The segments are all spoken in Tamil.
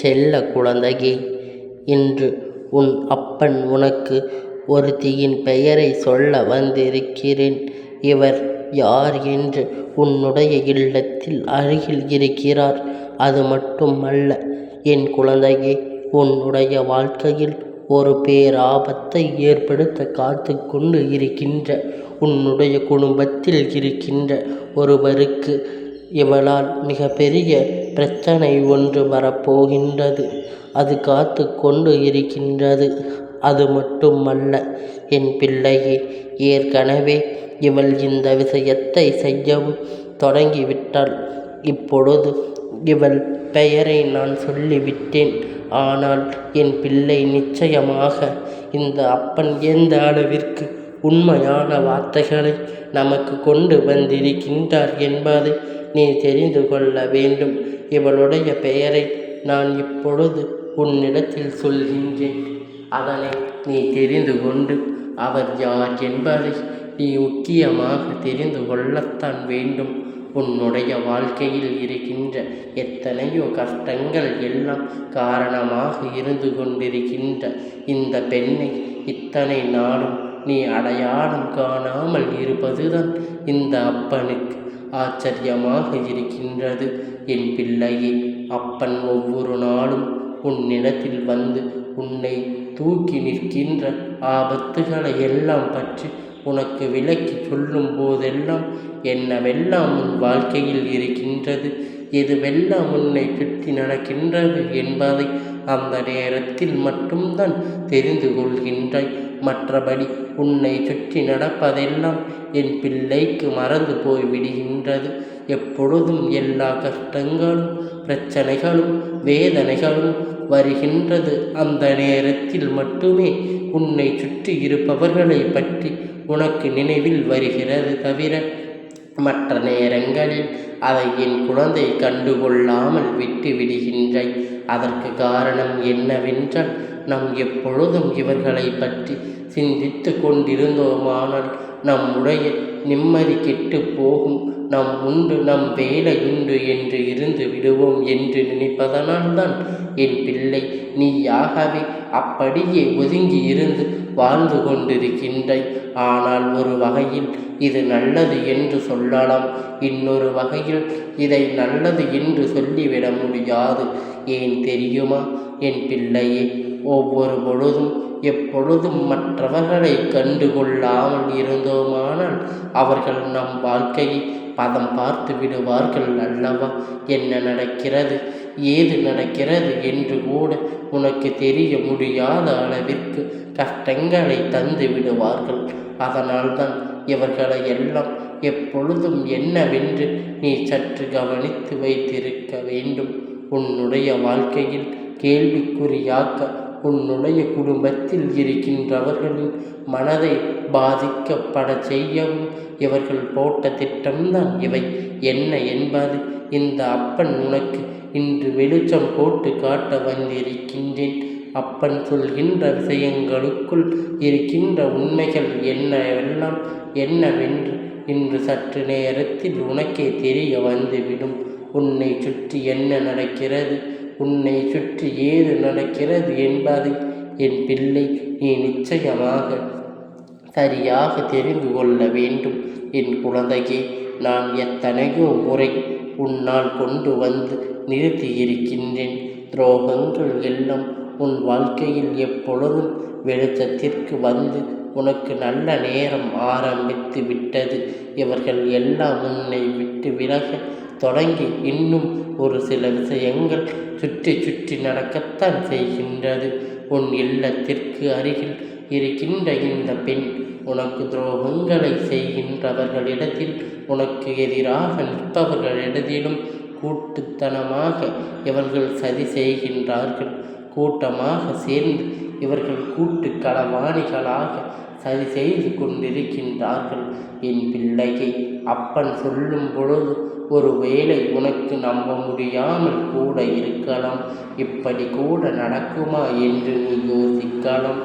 செல்ல குழந்தையே இன்று உன் அப்பன் உனக்கு ஒருத்தியின் பெயரை சொல்ல வந்திருக்கிறேன். இவர் யார் என்று உன்னுடைய இல்லத்தில் அருகில் இருக்கிறார். அது மட்டுமல்ல என் குழந்தையே உன்னுடைய வாழ்க்கையில் ஒரு பேராபத்தை ஏற்படுத்த காத்து கொண்டு இருக்கின்ற உன்னுடைய குடும்பத்தில் இருக்கின்ற ஒருவருக்கு இவளால் மிகப்பெரிய பிரச்சனை ஒன்று வரப்போகின்றது. அது காத்து கொண்டு இருக்கின்றது. அது மட்டுமல்ல என் பிள்ளையே ஏற்கனவே இவள் இந்த விஷயத்தை செய்யவும் தொடங்கிவிட்டாள். இப்பொழுது இவள் பெயரை நான் சொல்லிவிட்டேன். ஆனால் என் பிள்ளை நிச்சயமாக இந்த அப்பன் எந்த அளவிற்கு உண்மையான வார்த்தைகளை நமக்கு கொண்டு வந்திருக்கின்றார் என்பதை நீ தெரிந்து கொள்ள வேண்டும். இவளுடைய பெயரை நான் இப்பொழுது உன்னிடத்தில் சொல்கின்றேன். அதனை நீ தெரிந்து கொண்டு அவர் யார் என்பதை நீ முக்கியமாக தெரிந்து கொள்ளத்தான் வேண்டும். உன்னுடைய வாழ்க்கையில் இருக்கின்ற எத்தனையோ கஷ்டங்கள் எல்லாம் காரணமாக இருந்து கொண்டிருக்கின்ற இந்த பெண்ணை இத்தனை நாளும் நீ அடையாளம் காணாமல் இருப்பதுதான் இந்த அப்பனுக்கு ஆச்சரியமாக இருக்கின்றது. என் பிள்ளையே அப்பன் ஒவ்வொரு நாளும் உன்னிடத்தில் வந்து உன்னை தூக்கி நிற்கின்ற ஆபத்துகளை எல்லாம் பற்றி உனக்கு விளக்கி சொல்லும் போதெல்லாம் என்னவெல்லாம் உன் வாழ்க்கையில் இருக்கின்றது? எதுவெல்லாம் உன்னை சுற்றி நடக்கின்றது என்பதை அந்த நேரத்தில் மட்டும்தான் தெரிந்து கொள்கின்றாய். மற்றபடி உன்னை சுற்றி நடப்பதெல்லாம் என் பிள்ளைக்கு மறந்து போய் விடுகின்றது எப்பொழுதும் எல்லா கஷ்டங்களும் பிரச்சனைகளும் வேதனைகளும் வருகின்றது. அந்த நேரத்தில் மட்டுமே உன்னை சுற்றி இருப்பவர்களை பற்றி உனக்கு நினைவில் வருகிறது தவிர மற்ற நேரங்களில் அதை என் குழந்தை கண்டுகொள்ளாமல் விட்டு விடுகின்றாய் அதற்கு காரணம் என்னவென்றால் நாம் எப்பொழுதும் இவர்களை பற்றி சிந்தித்து கொண்டிருந்தோமானால் நம்முடைய நிம்மதி கெட்டு போகும். நம் உண்டு நம் வேலை உண்டு என்று இருந்து விடுவோம் என்று நினைப்பதனால்தான் என் பிள்ளை நீயாகவே அப்படியே ஒதுங்கி இருந்து வாழ்ந்து கொண்டிருக்கின்றாய். ஆனால் ஒரு வகையில் இது நல்லது என்று சொல்லலாம். இன்னொரு வகையில் இதை நல்லது என்று சொல்லிவிட முடியாது. ஏன் தெரியுமா? என் பிள்ளையே ஒவ்வொரு பொழுதும் எப்பொழுதும் மற்றவர்களை கண்டுகொள்ளாமல் இருந்தோமானால் அவர்கள் நம் வாழ்க்கையை பதம் பார்த்து விடுவார்கள் அல்லவா? என்ன நடக்கிறது? ஏது நடக்கிறது என்று கூட உனக்கு தெரிய முடியாத அளவிற்கு கஷ்டங்களை தந்து விடுவார்கள். அதனால்தான் இவர்களை எல்லாம் எப்பொழுதும் என்னவென்று நீ சற்று கவனித்து வைத்திருக்க வேண்டும். உன்னுடைய வாழ்க்கையில் கேள்விக்குறியாக்க உன்னுடைய குடும்பத்தில் இருக்கின்றவர்களின் மனதை பாதிக்கப்பட செய்யவும் இவர்கள் போட்ட திட்டம்தான் இவை. என்ன என்பது? இந்த அப்பன் உனக்கு இன்று வெளிச்சம் போட்டு காட்ட வந்திருக்கின்றேன். அப்பன் சொல்கின்ற விஷயங்களுக்குள் இருக்கின்ற உண்மைகள் என்னவெல்லாம்? என்னவென்று இன்று சற்று நேரத்தில் உனக்கே தெரிய வந்துவிடும். உன்னை சுற்றி என்ன நடக்கிறது? உன்னை சுற்றி ஏது நடக்கிறது என்பதை என் பிள்ளை நீ நிச்சயமாக சரியாக தெரிந்து கொள்ள வேண்டும். என் குழந்தையே நான் எத்தனையோ முறை உன்னால் கொண்டு வந்து நிறுத்தியிருக்கின்றேன். துரோகங்கள் எல்லாம் உன் வாழ்க்கையில் எப்பொழுதும் வெளிச்சத்திற்கு வந்து உனக்கு நல்ல நேரம் ஆரம்பித்து விட்டது. இவர்கள் எல்லாம் உன்னை விட்டு விலக தொடங்கி இன்னும் ஒரு சில விஷயங்கள் சுற்றி சுற்றி நடக்கத்தான் செய்கின்றது. உன் இல்லத்திற்கு அருகில் இருக்கின்ற இந்த பெண் உனக்கு துரோகங்களை செய்கின்றவர்களிடத்தில் உனக்கு எதிராக நிற்பவர்களிடத்திலும் கூட்டுத்தனமாக இவர்கள் சதி செய்கின்றார்கள். கூட்டமாக சேர்ந்து இவர்கள் கூட்டு களவாணிகளாக சதி செய்து கொண்டிருக்கின்றார்கள். என் பிள்ளையை அப்பன் சொல்லும் பொழுது ஒருவேளை உனக்கு நம்ப முடியாமல் கூட இருக்கலாம். இப்படி கூட நடக்குமா என்று நீ யோசிக்கலாம்.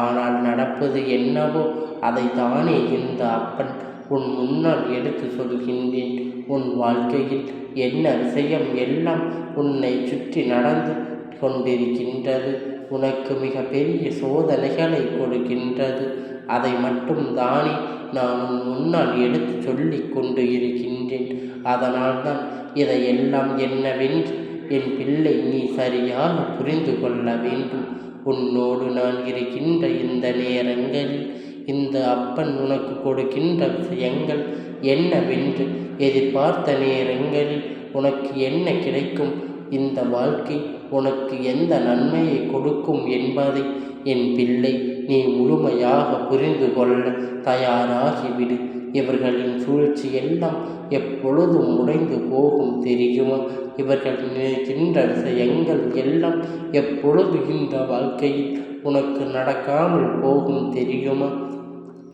ஆனால் நடப்பது என்னவோ அதை தானே இந்த அப்பன் உன் முன்னால் எடுத்து சொல்கின்றேன். உன் வாழ்க்கையில் என்ன விஷயம் எல்லாம் உன்னை சுற்றி நடந்து கொண்டிருக்கின்றது? உனக்கு மிக பெரிய சோதனைகளை கொடுக்கின்றது. அதை மட்டும் தானே நான் உன் முன்னால் எடுத்து சொல்லி கொண்டு இருக்கின்றேன். அதனால்தான் இதையெல்லாம் என்னவென்று என் பிள்ளை நீ சரியாக புரிந்து கொள்ள வேண்டும். உன்னோடு நான் இருக்கின்ற இந்த நேரங்களில் இந்த அப்பன் உனக்கு கொடுக்கின்ற விஷயங்கள் என்னவென்று எதிர்பார்த்த நேரங்களில் உனக்கு என்ன கிடைக்கும்? இந்த வாழ்க்கை உனக்கு எந்த நன்மையை கொடுக்கும் என்பதை என் பிள்ளை நீ முழுமையாக புரிந்து கொள்ள தயாராகிவிடு. இவர்களின் சூழ்ச்சி எல்லாம் எப்பொழுதும் உடைந்து போகும் தெரியுமா? இவர்கள் நினைக்கின்ற செயங்கள் எல்லாம் எப்பொழுது இந்த வாழ்க்கையில் உனக்கு நடக்காமல் போகும் தெரியுமா?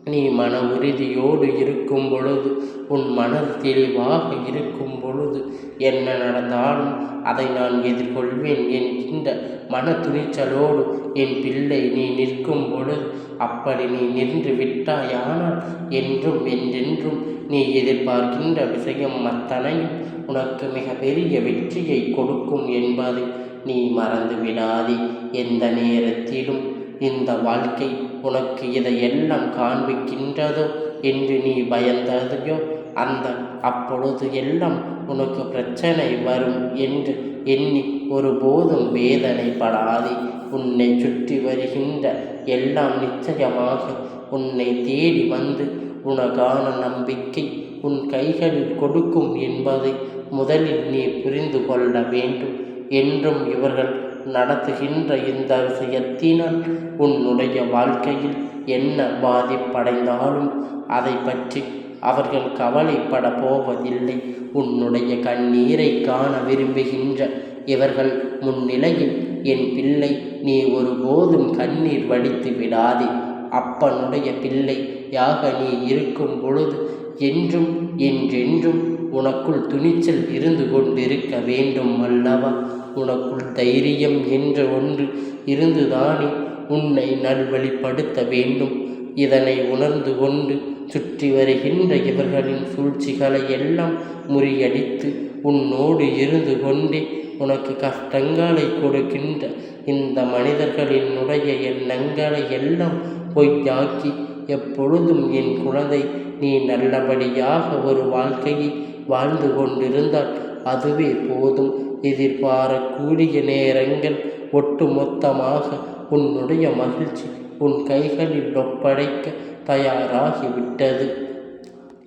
நீ மன உறுதியோடு இருக்கும் பொழுது உன் மன தெளிவாக இருக்கும் பொழுது என்ன நடந்தாலும் அதை நான் எதிர்கொள்வேன் என்கின்ற மன துணிச்சலோடு என் பிள்ளை நீ நிற்கும் பொழுது அப்படி நீ நின்று விட்டாயானால் என்றும் என்றென்றும் நீ எதிர்பார்க்கின்ற விஷயம் அத்தனையும் உனக்கு மிகப்பெரிய வெற்றியை கொடுக்கும் என்பதை நீ மறந்து விடாதே எந்த நேரத்திலும் இந்த வாழ்க்கை உனக்கு இதை இதையெல்லாம் காண்பிக்கின்றதோ என்று நீ பயந்ததையோ அந்த அப்பொழுது எல்லாம் உனக்கு பிரச்சனை வரும் என்று எண்ணி ஒருபோதும் வேதனைப்படாதே. உன்னை சுற்றி வருகின்ற எல்லாம் நிச்சயமாக உன்னை தேடி வந்து உனக்கான நம்பிக்கை உன் கைகளில் கொடுக்கும் என்பதை முதலில் நீ புரிந்து கொள்ள வேண்டும். என்றும் இவர்கள் நடத்துகின்ற இந்த விஷயத்தினால் உன்னுடைய வாழ்க்கையில் என்ன பாதிப்படைந்தாலும் அதை பற்றி அவர்கள் கவலைப்பட போவதில்லை. உன்னுடைய கண்ணீரை காண விரும்புகின்ற இவர்கள் முன்னிலையில் என் பிள்ளை நீ ஒருபோதும் கண்ணீர் வடித்து விடாதே. அப்பனுடைய பிள்ளை யாக நீ இருக்கும் பொழுது என்றும் என்றென்றும் உனக்குள் துணிச்சல் இருந்து கொண்டிருக்க வேண்டும் அல்லவா? உனக்குள் தைரியம் என்ற ஒன்று இருந்துதானே உன்னை நல்வழிப்படுத்த வேண்டும். இதனை உணர்ந்து கொண்டு சுற்றி வருகின்ற இவர்களின் சூழ்ச்சிகளை எல்லாம் முறியடித்து உன்னோடு இருந்து கொண்டே உனக்கு கஷ்டங்களை கொடுக்கின்ற இந்த மனிதர்களினுடைய எண்ணங்களை எல்லாம் பொய்யாக்கி எப்பொழுதும் என் குழந்தை நீ நல்லபடியாக ஒரு வாழ்க்கையை வாழ்ந்து கொண்டிருந்தால் அதுவே போதும். எதிர்பாரக்கூடிய நேரங்கள் ஒட்டுமொத்தமாக உன்னுடைய மகிழ்ச்சி உன் கைகளில் ஒப்படைக்க தயாராகிவிட்டது.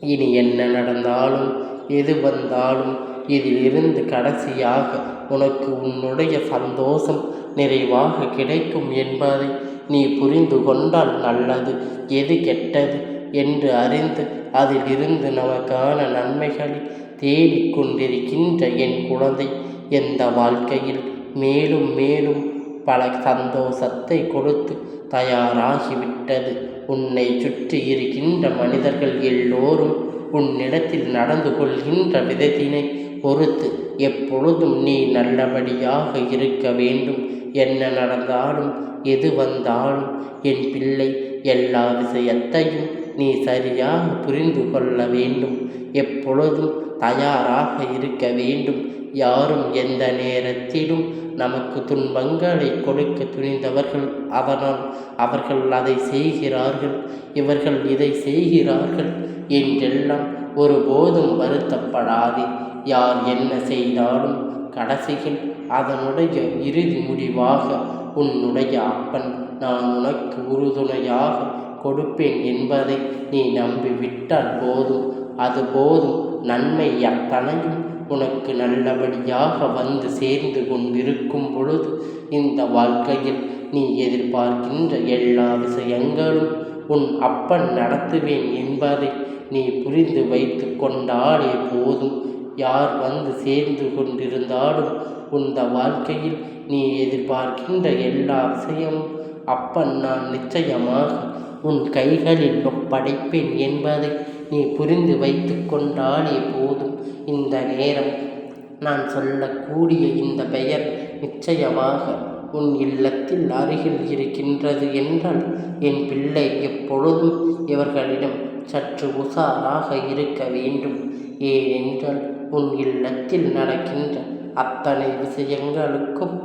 இனி என்ன நடந்தாலும் எது வந்தாலும் இதிலிருந்து கடைசியாக உனக்கு உன்னுடைய சந்தோஷம் நிறைவாக கிடைக்கும் என்பதை நீ புரிந்து கொண்டால் நல்லது. எது கெட்டது என்று அறிந்து அதிலிருந்து நமக்கான நன்மைகளை தேடிக்கொண்டிருக்கின்ற என் குழந்தை எந்த வாழ்க்கையில் மேலும் மேலும் பல சந்தோஷத்தை கொடுத்து தயாராகிவிட்டது. உன்னை சுற்றி இருக்கின்ற மனிதர்கள் எல்லோரும் உன்னிடத்தில் நடந்து கொள்கின்ற விதத்தினை பொறுத்து எப்பொழுதும் நீ நல்லபடியாக இருக்க வேண்டும். என்ன நடந்தாலும் எது வந்தாலும் என் பிள்ளை எல்லா விஷயத்தையும் நீ சரியாக புரிந்து கொள்ள வேண்டும். எப்பொழுதும் தயாராக இருக்க வேண்டும்? யாரும் எந்த நேரத்திலும் நமக்கு துன்பங்களை கொடுக்க துணிந்தவர்கள் அதனால் அவர்கள் அதை செய்கிறார்கள். இவர்கள் இதை செய்கிறார்கள் என்றெல்லாம் ஒருபோதும் வருத்தப்படாதே. யார் என்ன செய்தாலும் கடைசியில் அதனுடைய இறுதி முடிவாக உன்னுடைய அப்பன் நான் உனக்கு உறுதுணையாக கொடுப்பேன் என்பதை நீ நம்பிவிட்டால் போதும். அது போதும். நன்மை அத்தனையும் உனக்கு நல்லபடியாக வந்து சேர்ந்து கொண்டிருக்கும் பொழுது இந்த வாழ்க்கையில் நீ எதிர்பார்க்கின்ற எல்லா விஷயங்களும் உன் அப்பன் நடத்துவேன் என்பதை நீ புரிந்து வைத்து கொண்டாலே போதும். யார் வந்து சேர்ந்து கொண்டிருந்தாலும் உந்த வாழ்க்கையில் நீ எதிர்பார்க்கின்ற எல்லா விஷயமும் அப்பன் நான் நிச்சயமாக உன் கைகளில் ஒப்படைப்பேன் என்பதை நீ புரிந்து வைத்து கொண்டாலே போதும். இந்த நேரம் நான் சொல்லக்கூடிய இந்த பெயர் நிச்சயமாக உன் இல்லத்தில் அருகில் இருக்கின்றது என்றால் என் பிள்ளை எப்பொழுதும் இவர்களிடம் சற்று உஷாராக இருக்க வேண்டும். ஏனென்றால் உன் இல்லத்தில் நடக்கின்ற அத்தனை விஷயங்களுக்கும்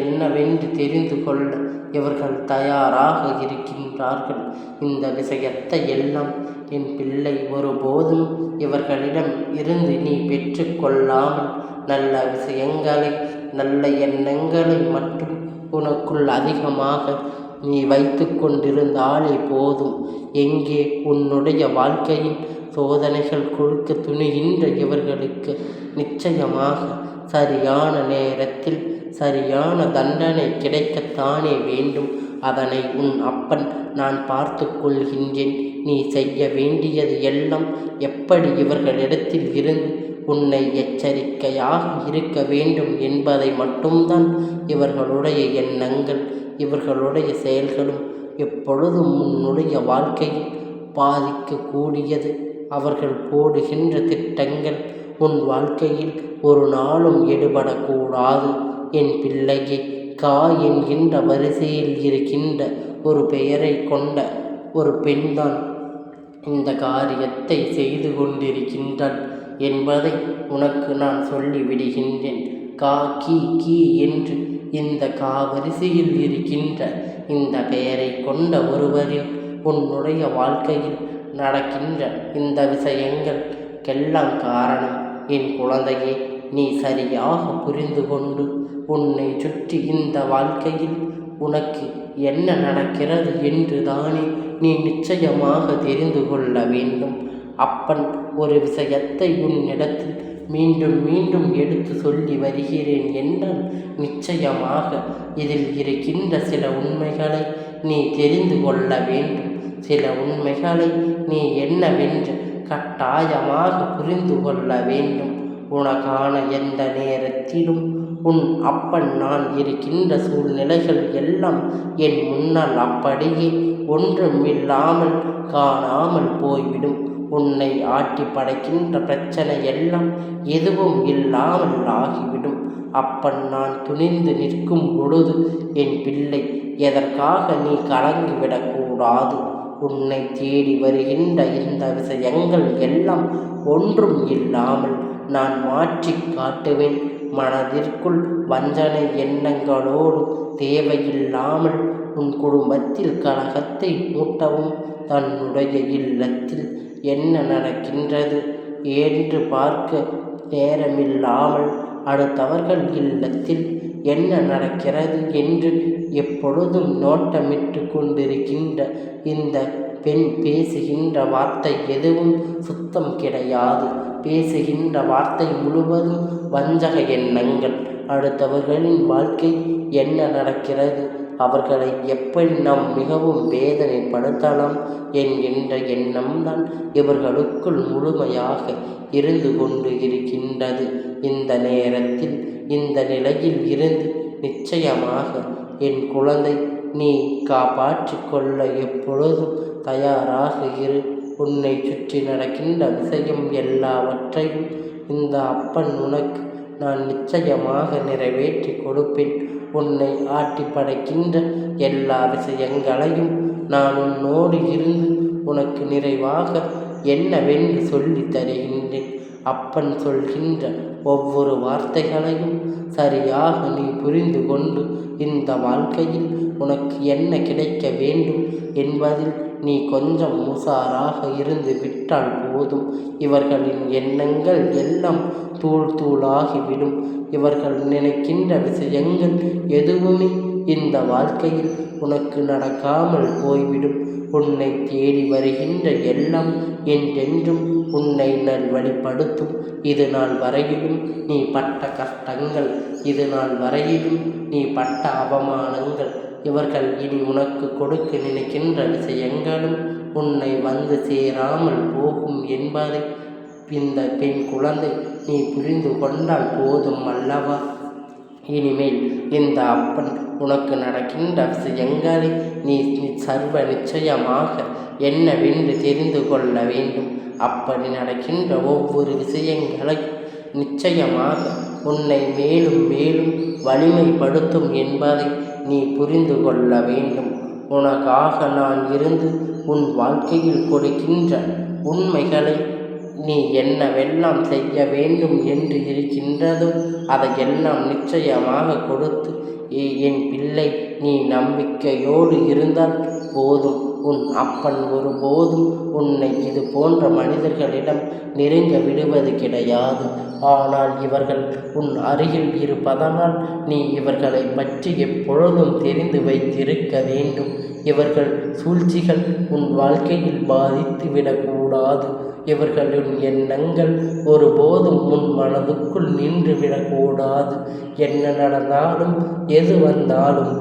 என்னவென்று தெரிந்து கொள்ள இவர்கள் தயாராக இருக்கின்றார்கள். இந்த விஷயத்தை எல்லாம் என் பிள்ளை ஒருபோதும் இவர்களிடம் இருந்து நீ பெற்றுக்கொள்ளாமல் நல்ல விஷயங்களை நல்ல எண்ணங்களை மட்டும் உனக்குள் அதிகமாக நீ வைத்து கொண்டிருந்தாலே போதும். எங்கே உன்னுடைய வாழ்க்கையின் சோதனைகள் கொடுக்க துணிகின்ற இவர்களுக்கு நிச்சயமாக சரியான நேரத்தில் சரியான தண்டனை கிடைக்கத்தானே வேண்டும். அதனை உன் அப்பன் நான் பார்த்து கொள்கின்றேன். நீ செய்ய வேண்டியது எல்லாம் எப்படி இவர்களிடத்தில் இருந்து உன்னை எச்சரிக்கையாக இருக்க வேண்டும் என்பதை மட்டும்தான் இவர்களுடைய எண்ணங்கள் இவர்களுடைய செயல்களும் எப்பொழுதும் உன்னுடைய வாழ்க்கையில் பாதிக்கக்கூடியது அவர்கள் போடுகின்ற திட்டங்கள் உன் வாழ்க்கையில் ஒரு நாளும் எடுபடக்கூடாது என் பிள்ளையே கா என்கின்ற வரிசையில் இருக்கின்ற ஒரு பெயரை கொண்ட ஒரு பெண்தான் இந்த காரியத்தை செய்து கொண்டிருக்கின்றாள் என்பதை உனக்கு நான் சொல்லிவிடுகின்றேன் கா கி கி என்று இந்த காவரிசையில் இருக்கின்ற இந்த பெயரை கொண்ட ஒருவரில் உன்னுடைய வாழ்க்கையில் நடக்கின்ற இந்த விஷயங்களுக்கெல்லாம் காரணம். என் குழந்தையை நீ சரியாக புரிந்து கொண்டு உன்னை சுற்றி இந்த வாழ்க்கையில் உனக்கு என்ன நடக்கிறது என்று தானே நீ நிச்சயமாக தெரிந்து கொள்ள வேண்டும். அப்பன் ஒரு விஷயத்தை உன்னிடத்தில் மீண்டும் மீண்டும் எடுத்து சொல்லி வருகிறேன் என்றால் நிச்சயமாக இதில் இருக்கின்ற சில உண்மைகளை நீ தெரிந்து கொள்ள வேண்டும். சில உண்மைகளை நீ என்னவென்று கட்டாயமாக புரிந்து கொள்ள வேண்டும். உனக்கான எந்த நேரத்திலும் உன் அப்பன் நான் இருக்கின்ற சூழ்நிலைகள் எல்லாம் என் முன்னால் அப்படியே ஒன்றுமில்லாமல் காணாமல் போய்விடும். உன்னை ஆட்டி படைக்கின்ற பிரச்சனை எல்லாம் எதுவும் இல்லாமல் ஆகிவிடும். அப்பன் நான் துணிந்து நிற்கும் பொழுது என் பிள்ளை எதற்காக நீ கலங்கிவிடக்கூடாது உன்னை தேடி வருகின்ற இந்த விஷயங்கள் எல்லாம் ஒன்றும் இல்லாமல் நான் மாற்றி காட்டுவேன். மனதிற்குள் வஞ்சனை எண்ணங்களோடு தேவையில்லாமல் உன் குடும்பத்தில் கலகத்தை மூட்டவும் தன்னுடைய இல்லத்தில் என்ன நடக்கின்றது என்று பார்க்க நேரமில்லாமல் அடுத்தவர்கள் இல்லத்தில் என்ன நடக்கிறது என்று எப்பொழுதும் நோட்டமிட்டு கொண்டிருக்கின்ற இந்த பெண் பேசுகின்ற வார்த்தை எதுவும் சுத்தம் கிடையாது. பேசுகின்ற வார்த்தை முழுவதும் வஞ்சக எண்ணங்கள். அடுத்தவர்களின் வாழ்க்கை என்ன நடக்கிறது? அவர்களை எப்படி நாம் மிகவும் வேதனைப்படுத்தலாம் என்கின்ற எண்ணம்தான் இவர்களுக்குள் முழுமையாக இருந்து கொண்டு இருக்கின்றது. இந்த நேரத்தில் இந்த நிலையில் இருந்து நிச்சயமாக என் குழந்தை நீ காப்பாற்றிக்கொள்ள எப்பொழுதும் தயாராக இரு உன்னை சுற்றி நடக்கின்ற விஷயம் எல்லாவற்றையும் இந்த அப்பன் உனக்கு நான் நிச்சயமாக நிறைவேற்றி கொடுப்பேன். உன்னை ஆட்டி படைக்கின்ற எல்லா விஷயங்களையும் நான் உன்னோடு இருந்து உனக்கு நிறைவாக என்னவென்று சொல்லி தருகின்றேன். அப்பன் சொல்கின்ற ஒவ்வொரு வார்த்தைகளையும் சரியாக நீ புரிந்து கொண்டு இந்த வாழ்க்கையில் உனக்கு என்ன கிடைக்க வேண்டும் என்பதில் நீ கொஞ்சம் உசாராக இருந்து விட்டால் போதும். இவர்களின் எண்ணங்கள் எல்லாம் தூள் தூளாகிவிடும். இவர்கள் நினைக்கின்ற விஷயங்கள் எதுவுமே இந்த வாழ்க்கையில் உனக்கு நடக்காமல் போய்விடும். உன்னை தேடி வருகின்ற எல்லாம் என்றென்றும் உன்னை நல்வழிப்படுத்தும் இது நாள் வரையிலும் நீ பட்ட கஷ்டங்கள். இது நாள் வரையிலும் நீ பட்ட அவமானங்கள். இவர்கள் இனி உனக்கு கொடுக்க நினைக்கின்ற விஷயங்களும் உன்னை வந்து சேராமல் போகும் என்பதை இந்த பெண் குழந்தை நீ புரிந்து கொண்டால் போதும் அல்லவா? இனிமேல் இந்த அப்பன் உனக்கு நடக்கின்ற விஷயங்களை நீ சர்வ நிச்சயமாக என்னவென்று தெரிந்து கொள்ள வேண்டும். அப்படி நடக்கின்ற ஒவ்வொரு விஷயங்களை நிச்சயமாக உன்னை மேலும் மேலும் வலிமைப்படுத்தும் என்பதை நீ புரிந்து கொள்ள வேண்டும். உனக்காக நான் இருந்து உன் வாழ்க்கையில் கொடுக்கின்ற உண்மைகளை நீ என்னவெல்லாம் செய்ய வேண்டும் என்று இருக்கின்றதோ அதையெல்லாம் நிச்சயமாக கொடுத்து என் பிள்ளை நீ நம்பிக்கையோடு இருந்தால் போதும். உன் அப்பன் ஒருபோதும் உன்னை இது போன்ற மனிதர்களிடம் நெருங்க விடுவது கிடையாது. ஆனால் இவர்கள் உன் அருகில் இருப்பதனால் நீ இவர்களை பற்றி எப்பொழுதும் தெரிந்து வைத்திருக்க வேண்டும். இவர்கள் சூழ்ச்சிகள் உன் வாழ்க்கையில் பாதித்து விடக்கூடாது. இவர்களின் எண்ணங்கள் ஒருபோதும் உன் மனதுக்குள் நின்று விடக்கூடாது. என்ன நடந்தாலும் எது வந்தாலும்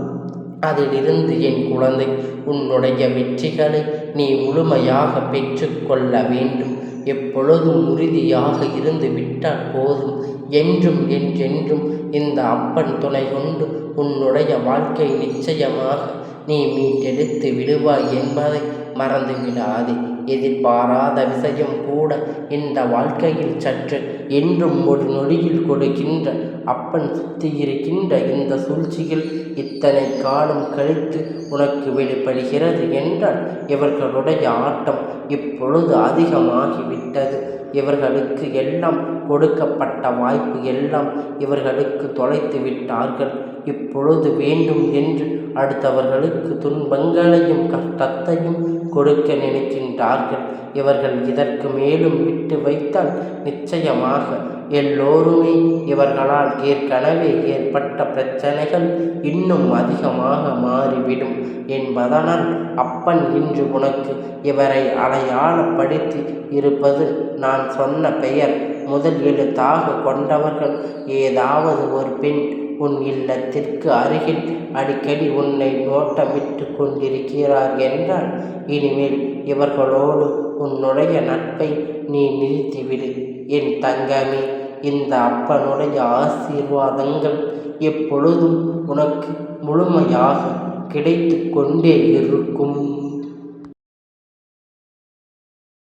அதிலிருந்து என் குழந்தை உன்னுடைய வெற்றிகளை நீ முழுமையாக பெற்றுக்கொள்ள வேண்டும். எப்பொழுதும் உறுதியாக இருந்து விட்டால் போதும். என்றும் என்றென்றும் இந்த அப்பன் துணை கொண்டு உன்னுடைய வாழ்க்கை நிச்சயமாக நீ மீட்டெடுத்து விடுவாய் என்பதை மறந்துவிடாதே. எதிர்பாராத விஷயம் கூட இந்த வாழ்க்கையில் சற்று என்றும் ஒரு நொடியில் கொடுக்கின்ற அப்பன் சுத்தி இருக்கின்ற இந்த சூழ்ச்சியில் இத்தனை காலம் கழித்து உனக்கு வெளிப்படுகிறது என்றால் இவர்களுடைய ஆட்டம் இப்பொழுது அதிகமாகிவிட்டது. இவர்களுக்கு எல்லாம் கொடுக்கப்பட்ட வாய்ப்பு எல்லாம் இவர்களுக்கு தொலைத்து விட்டார்கள். இப்பொழுது வேண்டும் என்று அடுத்தவர்களுக்கு துன்பங்களையும் கஷ்டத்தையும் கொடுக்க நினைக்கின்றார்கள். இவர்கள் இதற்கு மேலும் விட்டு வைத்தால் நிச்சயமாக எல்லோருமே இவர்களால் ஏற்கனவே ஏற்பட்ட பிரச்சனைகள் இன்னும் அதிகமாக மாறிவிடும் என்பதனால் அப்பன் இன்று உனக்கு இவரை அடையாளப்படுத்தி இருப்பது நான் சொன்ன பெயர் முதல் எழுத்தாக கொண்டவர்கள் ஏதாவது ஒரு பெண் உன் இல்லத்திற்கு அருகில் அடிக்கடி உன்னை நோட்டமிட்டு கொண்டிருக்கிறார் என்றால் இனிமேல் இவர்களோடு உன்னுடைய நட்பை நீ நிறுத்திவிடு. என் தங்கமே இந்த அப்பனுடைய ஆசீர்வாதங்கள் எப்பொழுதும் உனக்கு முழுமையாக கிடைத்து கொண்டே இருக்கும்.